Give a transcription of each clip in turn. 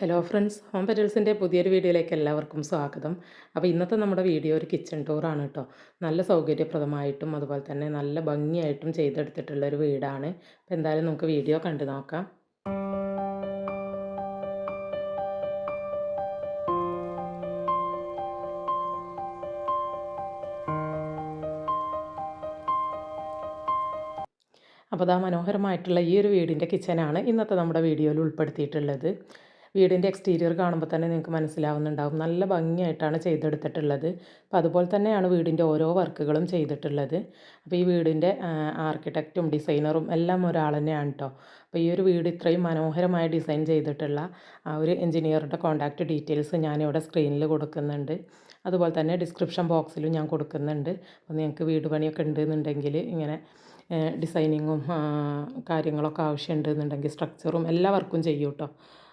Hello friends home പെറ്റൽസിന്റെ പുതിയൊരു വീഡിയോയിലേക്ക് എല്ലാവർക്കും സ്വാഗതം. അപ്പോൾ ഇന്നത്തെ നമ്മുടെ വീഡിയോ ഒരു കിച്ചൺ ടൂറാണ് കേട്ടോ നല്ല സൗകര്യപ്രദമായിട്ടും അതുപോലെ തന്നെ നല്ല ഭംഗിയായിട്ടും ചെയ്തെടുത്തിട്ടുള്ള ഒരു വീടാണ്. അപ്പോൾ എന്തായാലും നമുക്ക് വീഡിയോ കണ്ടു നോക്കാം. അപ്പോൾ അതാ മനോഹരമായിട്ടുള്ള ഈ ഒരു വീടിന്റെ കിച്ചനാണ് ഇന്നത്തെ നമ്മുടെ വീഡിയോയിൽ ഉൾപ്പെടുത്തിയിട്ടുള്ളത്. വീടിന്റെ എക്സ്റ്റീരിയർ കാണുമ്പോൾ തന്നെ നിങ്ങൾക്ക് മനസ്സിലാവുന്നുണ്ടാവും. നല്ല ഭംഗിയായിട്ടാണ് ചെയ്തെടുത്തിട്ടുള്ളത്. അപ്പോൾ അതുപോലെ തന്നെയാണ് വീടിന്റെ ഓരോ വർക്കുകളും ചെയ്തിട്ടുള്ളത്. അപ്പോൾ ഈ വീടിന്റെ ആർക്കിടെക്റ്റും ഡിസൈനറും എല്ലാം ഒരാൾ തന്നെയാണ് കേട്ടോ അപ്പോൾ ഈ ഒരു വീട് ഇത്രയും മനോഹരമായി ഡിസൈൻ ചെയ്തിട്ടുള്ള ആ ഒരു എഞ്ചിനീയറുടെ കോൺടാക്റ്റ് ഡീറ്റെയിൽസ് ഞാനിവിടെ സ്ക്രീനിൽ കൊടുക്കുന്നുണ്ട്. അതുപോലെ തന്നെ ഡിസ്ക്രിപ്ഷൻ ബോക്സിലും ഞാൻ കൊടുക്കുന്നുണ്ട്. അപ്പോൾ നിങ്ങൾക്ക് വീട് പണിയൊക്കെ ഉണ്ടെന്നുണ്ടെങ്കിൽ ഇങ്ങനെ ഡിസൈനിങ്ങും കാര്യങ്ങളൊക്കെ ആവശ്യമുണ്ടെന്നുണ്ടെങ്കിൽ സ്ട്രക്ചറും എല്ലാ വർക്കും ചെയ്യും കേട്ടോ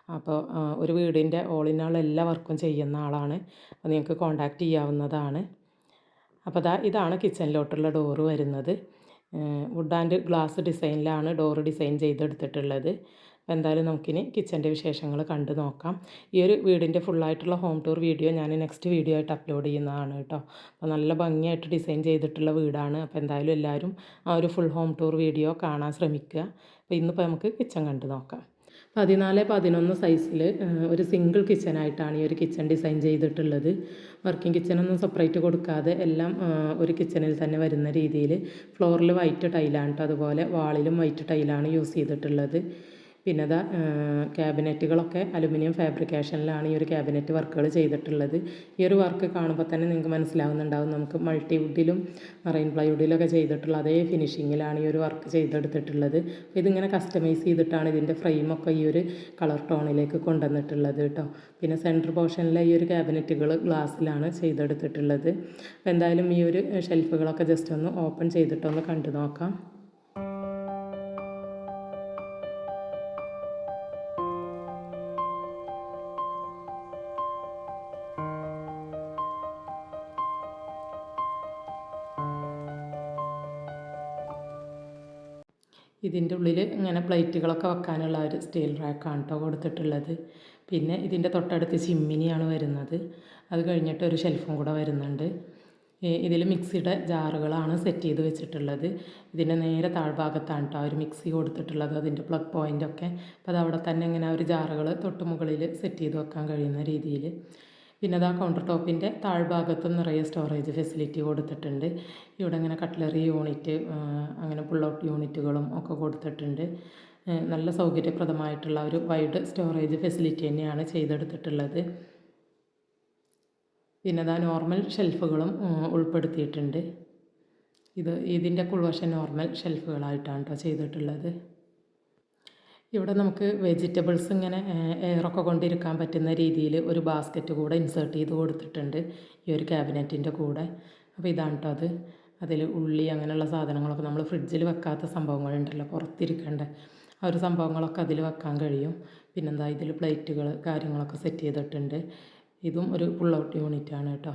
അപ്പോൾ ഒരു വീടിന്റെ ഓൾ ഇൻ എല്ലാ വർക്കും ചെയ്യുന്ന ആളാണ്. അപ്പോൾ നിങ്ങൾക്ക് കോണ്ടാക്റ്റ് ചെയ്യാവുന്നതാണ്. അപ്പോൾ അതാ ഇതാണ് കിച്ചണിലോട്ടുള്ള ഡോറ് വരുന്നത്. വുഡ് ആൻഡ് ഗ്ലാസ് ഡിസൈനിലാണ് ഡോറ് ഡിസൈൻ ചെയ്തെടുത്തിട്ടുള്ളത്. അപ്പോൾ എന്തായാലും നമുക്കിനി കിച്ചന്റെ വിശേഷങ്ങൾ കണ്ടു നോക്കാം. ഈ ഒരു വീടിന്റെ ഫുള്ളായിട്ടുള്ള ഹോം ടൂർ വീഡിയോ ഞാൻ നെക്സ്റ്റ് വീഡിയോ ആയിട്ട് അപ്ലോഡ് ചെയ്യുന്നതാണ് കേട്ടോ. അപ്പോൾ നല്ല ഭംഗിയായിട്ട് ഡിസൈൻ ചെയ്തിട്ടുള്ള വീടാണ്. അപ്പോൾ എന്തായാലും എല്ലാവരും ആ ഒരു ഫുൾ ഹോം ടൂർ വീഡിയോ കാണാൻ ശ്രമിക്കുക. അപ്പോൾ ഇന്നിപ്പോൾ നമുക്ക് കിച്ചൺ കണ്ടു നോക്കാം. പതിനാല് പതിനൊന്ന് സൈസിൽ ഒരു സിംഗിൾ കിച്ചനായിട്ടാണ് ഈ ഒരു കിച്ചൺ ഡിസൈൻ ചെയ്തിട്ടുള്ളത്. വർക്കിംഗ് കിച്ചനൊന്നും സെപ്പറേറ്റ് കൊടുക്കാതെ എല്ലാം ഒരു കിച്ചണിൽ തന്നെ വരുന്ന രീതിയിൽ ഫ്ലോറിൽ വൈറ്റ് ടൈലാണ് കേട്ടോ അതുപോലെ വാളിലും വൈറ്റ് ടൈലാണ് യൂസ് ചെയ്തിട്ടുള്ളത്. പിന്നെ അതാ ക്യാബിനറ്റുകളൊക്കെ അലുമിനിയം ഫാബ്രിക്കേഷനിലാണ് ഈ ഒരു ക്യാബിനറ്റ് വർക്കുകൾ ചെയ്തിട്ടുള്ളത്. ഈ ഒരു വർക്ക് കാണുമ്പോൾ തന്നെ നിങ്ങൾക്ക് മനസ്സിലാവുന്നുണ്ടാവും. നമുക്ക് മൾട്ടി വുഡിലും മറൈൻ പ്ലൈവുഡിലൊക്കെ ചെയ്തിട്ടുള്ള അതേ ഫിനിഷിങ്ങിലാണ് ഈ ഒരു വർക്ക് ചെയ്തെടുത്തിട്ടുള്ളത്. ഇതിങ്ങനെ കസ്റ്റമൈസ് ചെയ്തിട്ടാണ് ഇതിന്റെ ഫ്രെയിമൊക്കെ ഈ ഒരു കളർ ടോണിലേക്ക് കൊണ്ടുവന്നിട്ടുള്ളത് കേട്ടോ. പിന്നെ സെന്റർ പോർഷനിലെ ഈ ഒരു ക്യാബിനറ്റുകൾ ഗ്ലാസ്സിലാണ് ചെയ്തെടുത്തിട്ടുള്ളത്. അപ്പോൾ എന്തായാലും ഈ ഒരു ഷെൽഫുകളൊക്കെ ജസ്റ്റ് ഒന്ന് ഓപ്പൺ ചെയ്തിട്ടൊന്ന് കണ്ടു നോക്കാം. ഇതിന്റെ ഉള്ളിൽ ഇങ്ങനെ പ്ലേറ്റുകളൊക്കെ വെക്കാനുള്ള ഒരു സ്റ്റീൽ റാക്കാണ് കേട്ടോ കൊടുത്തിട്ടുള്ളത്. പിന്നെ ഇതിന്റെ തൊട്ടടുത്ത് ചിമ്മിനിയാണ് വരുന്നത്. അത് കഴിഞ്ഞിട്ട് ഒരു ഷെൽഫും കൂടെ വരുന്നുണ്ട്. ഇതിൽ മിക്സിയുടെ ജാറുകളാണ് സെറ്റ് ചെയ്ത് വെച്ചിട്ടുള്ളത്. ഇതിന്റെ നേരെ താഴ്ഭാഗത്താണ് കേട്ടോ ഒരു മിക്സി കൊടുത്തിട്ടുള്ളത്. അതിന്റെ പ്ലഗ് പോയിന്റൊക്കെ. അപ്പോൾ അത് അവിടെ തന്നെ ഇങ്ങനെ ഒരു ജാറുകൾ തൊട്ട് മുകളിൽ സെറ്റ് ചെയ്ത് വെക്കാൻ കഴിയുന്ന രീതിയിൽ പിന്നെ ആ കൗണ്ടർ ടോപ്പിന്റെ താഴ്ഭാഗത്തും നിറയെ സ്റ്റോറേജ് ഫെസിലിറ്റി കൊടുത്തിട്ടുണ്ട്. ഇവിടെ ഇങ്ങനെ കട്ട്ലറി യൂണിറ്റ് അങ്ങനെ പുൾ ഔട്ട് യൂണിറ്റുകളും ഒക്കെ കൊടുത്തിട്ടുണ്ട്. നല്ല സൗകര്യപ്രദമായിട്ടുള്ള ഒരു വൈഡ് സ്റ്റോറേജ് ഫെസിലിറ്റി തന്നെയാണ് ചെയ്തെടുത്തിട്ടുള്ളത്. പിന്നെ അതാ നോർമൽ ഷെൽഫുകളും ഉൾപ്പെടുത്തിയിട്ടുണ്ട്. ഇത് ഇതിന്റെ കുൾവശം നോർമൽ ഷെൽഫുകളായിട്ടാണ് കേട്ടോ ചെയ്തിട്ടുള്ളത്. ഇവിടെ നമുക്ക് വെജിറ്റബിൾസ് ഇങ്ങനെ എയറൊക്കെ കൊണ്ടിരിക്കാൻ പറ്റുന്ന രീതിയിൽ ഒരു ബാസ്ക്കറ്റ് കൂടെ ഇൻസേർട്ട് ചെയ്ത് കൊടുത്തിട്ടുണ്ട് ഈ ഒരു ക്യാബിനറ്റിന്റെ കൂടെ. അപ്പോൾ ഇതാണ് കേട്ടോ അത്. അതിൽ ഉള്ളി അങ്ങനെയുള്ള സാധനങ്ങളൊക്കെ നമ്മൾ ഫ്രിഡ്ജിൽ വെക്കാത്ത സംഭവങ്ങളുണ്ടല്ലോ പുറത്തിരിക്കേണ്ട ആ ഒരു സംഭവങ്ങളൊക്കെ അതിൽ വെക്കാൻ കഴിയും. പിന്നെന്താ ഇതിൽ പ്ലേറ്റുകൾ കാര്യങ്ങളൊക്കെ സെറ്റ് ചെയ്തിട്ടുണ്ട്. ഇതും ഒരു പുള്ളൗട്ട് ഔട്ട് യൂണിറ്റാണ് കേട്ടോ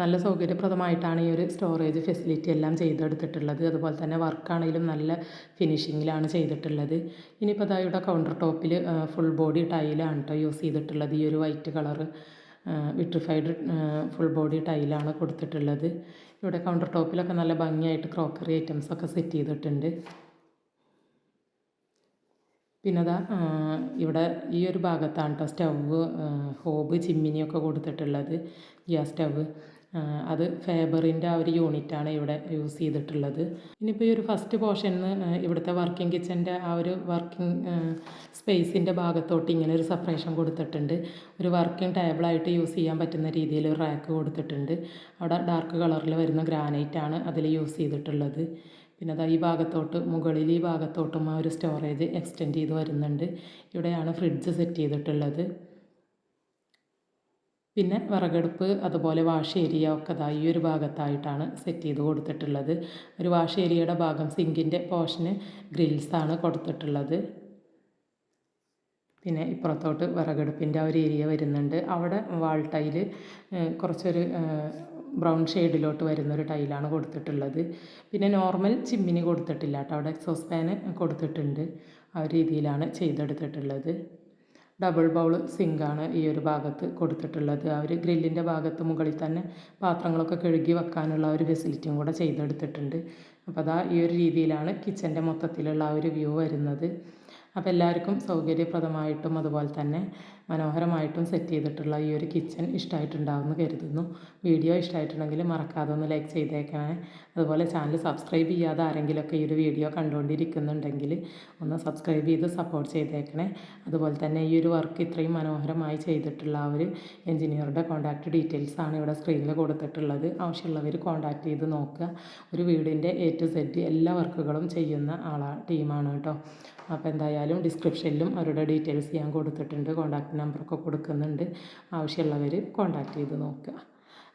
നല്ല സൗകര്യപ്രദമായിട്ടാണ് ഈ ഒരു സ്റ്റോറേജ് ഫെസിലിറ്റി എല്ലാം ചെയ്തെടുത്തിട്ടുള്ളത്. അതുപോലെ തന്നെ വർക്കാണെങ്കിലും നല്ല ഫിനിഷിങ്ങിലാണ് ചെയ്തിട്ടുള്ളത്. ഇനിയിപ്പോൾ അതാ ഇവിടെ കൗണ്ടർ ടോപ്പിൽ ഫുൾ ബോഡി ടൈലാണ് കേട്ടോ യൂസ് ചെയ്തിട്ടുള്ളത്. ഈ ഒരു white colour vitrified full body ടൈലാണ് കൊടുത്തിട്ടുള്ളത്. ഇവിടെ കൗണ്ടർ ടോപ്പിലൊക്കെ നല്ല ഭംഗിയായിട്ട് ക്രോക്കറി ഐറ്റംസൊക്കെ സെറ്റ് ചെയ്തിട്ടുണ്ട്. പിന്നെ അതാ ഇവിടെ ഈ ഒരു ഭാഗത്താണ് കേട്ടോ സ്റ്റവ് ഹോബ് ചിമ്മിനിയൊക്കെ കൊടുത്തിട്ടുള്ളത്. Gas stove. അത് ഫേബറിന്റെ ആ ഒരു യൂണിറ്റാണ് ഇവിടെ യൂസ് ചെയ്തിട്ടുള്ളത്. ഇനിയിപ്പോൾ ഈ ഒരു ഫസ്റ്റ് പോർഷനിൽ ഇവിടുത്തെ വർക്കിംഗ് കിച്ചന്റെ ആ ഒരു വർക്കിംഗ് സ്പേസിന്റെ ഭാഗത്തോട്ട് ഇങ്ങനെ ഒരു സെപ്പറേഷൻ കൊടുത്തിട്ടുണ്ട്. ഒരു വർക്കിംഗ് ടേബിളായിട്ട് യൂസ് ചെയ്യാൻ പറ്റുന്ന രീതിയിൽ ഒരു റാക്ക് കൊടുത്തിട്ടുണ്ട്. അവിടെ ഡാർക്ക് കളറിൽ വരുന്ന ഗ്രാനൈറ്റാണ് അതിൽ യൂസ് ചെയ്തിട്ടുള്ളത്. പിന്നെ അതാ ഈ ഭാഗത്തോട്ട് മുകളിൽ ഈ ഭാഗത്തോട്ടും ആ ഒരു സ്റ്റോറേജ് എക്സ്റ്റെൻഡ് ചെയ്ത് വരുന്നുണ്ട്. ഇവിടെയാണ് ഫ്രിഡ്ജ് സെറ്റ് ചെയ്തിട്ടുള്ളത്. പിന്നെ വിറകടുപ്പ് അതുപോലെ വാഷ് ഏരിയ ഒക്കെ ദാ ഈ ഒരു ഭാഗത്തായിട്ടാണ് സെറ്റ് ചെയ്ത് കൊടുത്തിട്ടുള്ളത്. ഒരു വാഷ് ഏരിയയുടെ ഭാഗം സിങ്കിന്റെ പോർഷന് ഗ്രിൽസാണ് കൊടുത്തിട്ടുള്ളത്. പിന്നെ ഇപ്പുറത്തോട്ട് വിറകടുപ്പിന്റെ ആ ഒരു ഏരിയ വരുന്നുണ്ട്. അവിടെ വാൾ ടൈൽ കുറച്ചൊരു ബ്രൗൺ ഷെയ്ഡിലോട്ട് വരുന്നൊരു ടൈലാണ് കൊടുത്തിട്ടുള്ളത്. പിന്നെ നോർമൽ ചിമ്മിനി കൊടുത്തിട്ടില്ല കേട്ടോ. അവിടെ എക്സോസ് ഫാന് കൊടുത്തിട്ടുണ്ട്. ആ രീതിയിലാണ് ചെയ്തെടുത്തിട്ടുള്ളത്. ഡബിൾ ബൗൾ സിങ്കാണ് ഈ ഒരു ഭാഗത്ത് കൊടുത്തിട്ടുള്ളത്. ഒരു ഗ്രില്ലിന്റെ ഭാഗത്ത് മുകളിൽ തന്നെ പാത്രങ്ങളൊക്കെ കഴുകി വെക്കാനുള്ള ഒരു ഫെസിലിറ്റിയും കൂടെ ചെയ്തെടുത്തിട്ടുണ്ട്. അപ്പോൾ അതാ ഈ ഒരു രീതിയിലാണ് കിച്ചന്റെ മൊത്തത്തിലുള്ള ആ ഒരു വ്യൂ വരുന്നത്. അപ്പോൾ എല്ലാവർക്കും സൗകര്യപ്രദമായിട്ടും അതുപോലെ തന്നെ മനോഹരമായിട്ടും സെറ്റ് ചെയ്തിട്ടുള്ള ഈ ഒരു കിച്ചൺ ഇഷ്ടമായിട്ടുണ്ടാവുമെന്ന് കരുതുന്നു. വീഡിയോ ഇഷ്ടമായിട്ടുണ്ടെങ്കിൽ മറക്കാതെ ഒന്ന് ലൈക്ക് ചെയ്തേക്കണേ. അതുപോലെ ചാനൽ സബ്സ്ക്രൈബ് ചെയ്യാതെ ആരെങ്കിലുമൊക്കെ ഈ ഒരു വീഡിയോ കണ്ടുകൊണ്ടിരിക്കുന്നുണ്ടെങ്കിൽ ഒന്ന് സബ്സ്ക്രൈബ് ചെയ്ത് സപ്പോർട്ട് ചെയ്തേക്കണേ. അതുപോലെ തന്നെ ഈ ഒരു വർക്ക് ഇത്രയും മനോഹരമായി ചെയ്തിട്ടുള്ള ഒരു എൻജിനീയറുടെ കോൺടാക്റ്റ് ഡീറ്റെയിൽസാണ് ഇവിടെ സ്ക്രീനിൽ കൊടുത്തിട്ടുള്ളത്. ആവശ്യമുള്ളവർ കോൺടാക്റ്റ് ചെയ്ത് നോക്കുക. ഒരു വീടിന്റെ എ ടു സെഡ് എല്ലാ വർക്കുകളും ചെയ്യുന്ന ആളാ ടീമാണ് കേട്ടോ. അപ്പോൾ എന്തായാലും ഡിസ്ക്രിപ്ഷനിലും അവരുടെ ഡീറ്റെയിൽസ് ഞാൻ കൊടുത്തിട്ടുണ്ട്. കോൺടാക്റ്റ് നമ്പറൊക്കെ കൊടുക്കുന്നുണ്ട്. ആവശ്യമുള്ളവർ കോൺടാക്റ്റ് ചെയ്ത് നോക്കുക.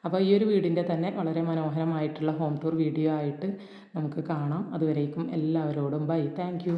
അപ്പോൾ ഈ ഒരു വീടിന്റെ തന്നെ വളരെ മനോഹരമായിട്ടുള്ള ഹോം ടൂർ വീഡിയോ ആയിട്ട് നമുക്ക് കാണാം. അതുവരേക്കും എല്ലാവരോടും ബൈ താങ്ക്